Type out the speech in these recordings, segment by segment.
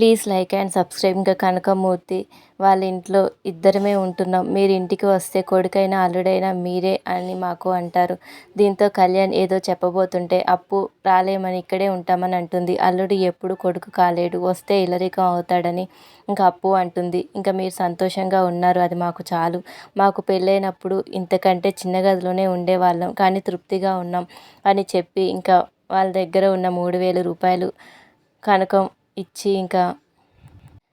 Please like and subscribe. ఇంకా కనకమూర్తి వాళ్ళ ఇంట్లో ఇద్దరమే ఉంటున్నాం. మీరు ఇంటికి వస్తే కొడుకైనా అల్లుడైనా మీరే అని మాకు అంటారు. దీంతో కళ్యాణ్ ఏదో చెప్పబోతుంటే అప్పు రాలేమని ఇక్కడే ఉంటామని అంటుంది. అల్లుడు ఎప్పుడు కొడుకు కాలేడు. వస్తే ఇలరికం అవుతాడని ఇంకా అప్పు అంటుంది. ఇంకా మీరు సంతోషంగా ఉన్నారు. అది మాకు చాలు. మాకు పెళ్ళైనప్పుడు ఇంతకంటే చిన్న గదిలోనే ఉండేవాళ్ళం. కానీ తృప్తిగా ఉన్నాం అని చెప్పి ఇంకా వాళ్ళ దగ్గర ఉన్న మూడు వేల రూపాయలు కనకం ఇచ్చి ఇంకా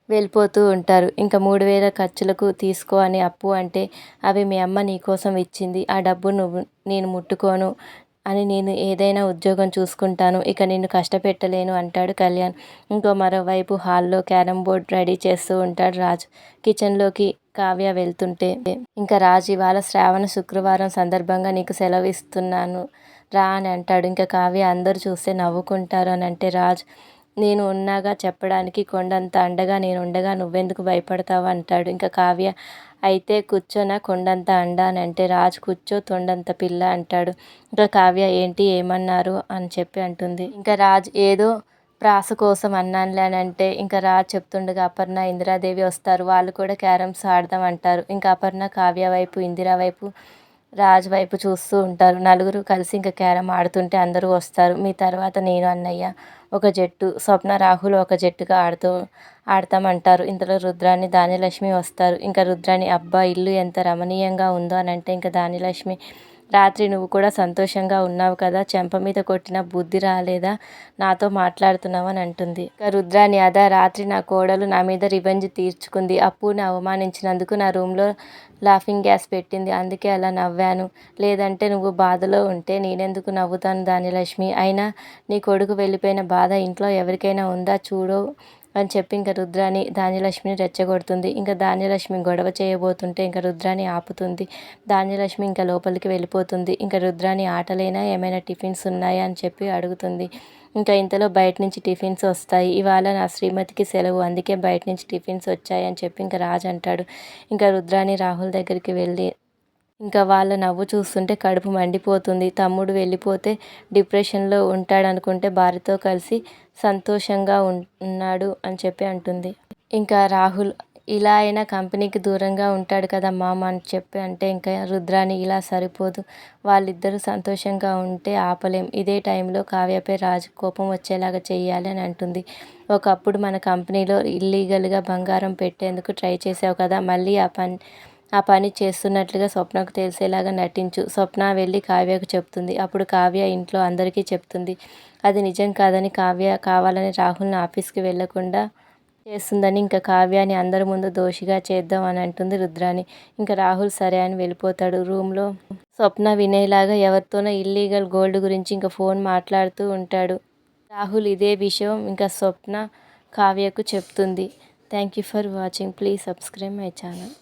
వెళ్ళిపోతూ ఉంటారు. ఇంకా మూడు వేల ఖర్చులకు తీసుకో అని అప్పు అంటే అవి మీ అమ్మ నీకోసం ఇచ్చింది. ఆ డబ్బు నువ్వు నేను ముట్టుకోను అని నేను ఏదైనా ఉద్యోగం చూసుకుంటాను. ఇక నిన్ను కష్టపెట్టలేను అంటాడు కళ్యాణ్. ఇంకో మరోవైపు హాల్లో క్యారమ్ బోర్డ్ రెడీ చేస్తూ ఉంటాడు రాజు. కిచెన్లోకి కావ్య వెళ్తుంటే ఇంకా రాజు ఇవాళ శ్రావణ శుక్రవారం సందర్భంగా నీకు సెలవు ఇస్తున్నాను రా అని అంటాడు. ఇంకా కావ్య అందరూ చూస్తే నవ్వుకుంటారు అని అంటే రాజు నేను ఉన్నాగా చెప్పడానికి కొండంత అండగా నేను ఉండగా నువ్వెందుకు భయపడతావు? అంటాడు. ఇంకా కావ్య అయితే కూర్చోన? కొండంత అండ అని అంటే రాజు కూర్చో తొండంత పిల్ల అంటాడు. ఇంకా కావ్య ఏంటి? ఏమన్నారు? అని చెప్పి అంటుంది. ఇంకా రాజు ఏదో ప్రాస కోసం అన్నానులే అని అంటే ఇంకా రాజు చెప్తుండగా అపర్ణ ఇందిరాదేవి వస్తారు. వాళ్ళు కూడా క్యారమ్స్ ఆడదాం అంటారు. ఇంకా అపర్ణ కావ్య వైపు ఇందిరా వైపు రాజు వైపు చూస్తూ ఉంటారు. నలుగురు కలిసి ఇంకా క్యారమ్ ఆడుతుంటే అందరూ వస్తారు. మీ తర్వాత నేను అన్నయ్య ఒక జట్టు స్వప్న రాహుల్ ఒక జట్టుగా ఆడుతూ ఆడతామంటారు. ఇంతలో రుద్రాన్ని ధాన్యలక్ష్మి వస్తారు. ఇంకా రుద్రాన్ని అబ్బా ఇల్లు ఎంత రమణీయంగా ఉందో అని అంటే ఇంకా ధాన్యలక్ష్మి రాత్రి నువ్వు కూడా సంతోషంగా ఉన్నావు కదా చెంప మీద కొట్టిన బుద్ధి రాలేదా? నాతో మాట్లాడుతున్నావు అని అంటుంది. ఇక రుద్రాని అదా రాత్రి నా కోడలు నా మీద రివెంజ్ తీర్చుకుంది. అప్పుని అవమానించినందుకు నా రూమ్లో లాఫింగ్ గ్యాస్ పెట్టింది. అందుకే అలా నవ్వాను. లేదంటే నువ్వు బాధలో ఉంటే నేనెందుకు నవ్వుతాను దానిలక్ష్మి అయినా నీ కొడుకు వెళ్ళిపోయిన బాధ ఇంట్లో ఎవరికైనా ఉందా? చూడు అని చెప్పి ఇంకా రుద్రాని ధాన్యలక్ష్మిని రెచ్చగొడుతుంది. ఇంకా ధాన్యలక్ష్మి గొడవ చేయబోతుంటే ఇంకా రుద్రాని ఆపుతుంది. ధాన్యలక్ష్మి ఇంకా లోపలికి వెళ్ళిపోతుంది. ఇంకా రుద్రాని ఆటలైనా ఏమైనా టిఫిన్స్ ఉన్నాయా అని చెప్పి అడుగుతుంది. ఇంకా ఇంతలో బయట నుంచి టిఫిన్స్ వస్తాయి. ఇవాళ నా శ్రీమతికి సెలవు. అందుకే బయట నుంచి టిఫిన్స్ వచ్చాయి అని చెప్పి ఇంకా రాజు అంటాడు. ఇంకా రుద్రాని రాహుల్ దగ్గరికి వెళ్ళి ఇంకా వాళ్ళ నవ్వు చూస్తుంటే కడుపు మండిపోతుంది. తమ్ముడు వెళ్ళిపోతే డిప్రెషన్లో ఉంటాడనుకుంటే భార్యతో కలిసి సంతోషంగా ఉన్నాడు అని చెప్పి అంటుంది. ఇంకా రాహుల్ ఇలా అయినా కంపెనీకి దూరంగా ఉంటాడు కదా మామ అని చెప్పి అంటే ఇంకా రుద్రాని ఇలా సరిపోదు. వాళ్ళిద్దరూ సంతోషంగా ఉంటే ఆపలేం. ఇదే టైంలో కావ్యపై రాజు కోపం వచ్చేలాగా చేయాలి అని అంటుంది. ఒకప్పుడు మన కంపెనీలో ఇల్లీగల్గా బంగారం పెట్టేందుకు ట్రై చేసావు కదా మళ్ళీ ఆ పని ఆ పని చేస్తున్నట్లుగా స్వప్నకు తెలిసేలాగా నటించు. స్వప్న వెళ్ళి కావ్యకు చెప్తుంది. అప్పుడు కావ్య ఇంట్లో అందరికీ చెప్తుంది. అది నిజం కాదని కావ్య కావాలని రాహుల్ని ఆఫీస్కి వెళ్ళకుండా చేస్తుందని ఇంకా కావ్యాన్ని అందరి ముందు దోషిగా చేద్దాం అని అంటుంది రుద్రాని ఇంకా రాహుల్ సరే అని వెళ్ళిపోతాడు. రూమ్లో స్వప్న వినేలాగా ఎవరితోనో ఇల్లీగల్ గోల్డ్ గురించి ఇంకా ఫోన్ మాట్లాడుతూ ఉంటాడు. రాహుల్ ఇదే విషయం ఇంకా స్వప్న కావ్యకు చెప్తుంది. Thank you for watching. Please subscribe my channel.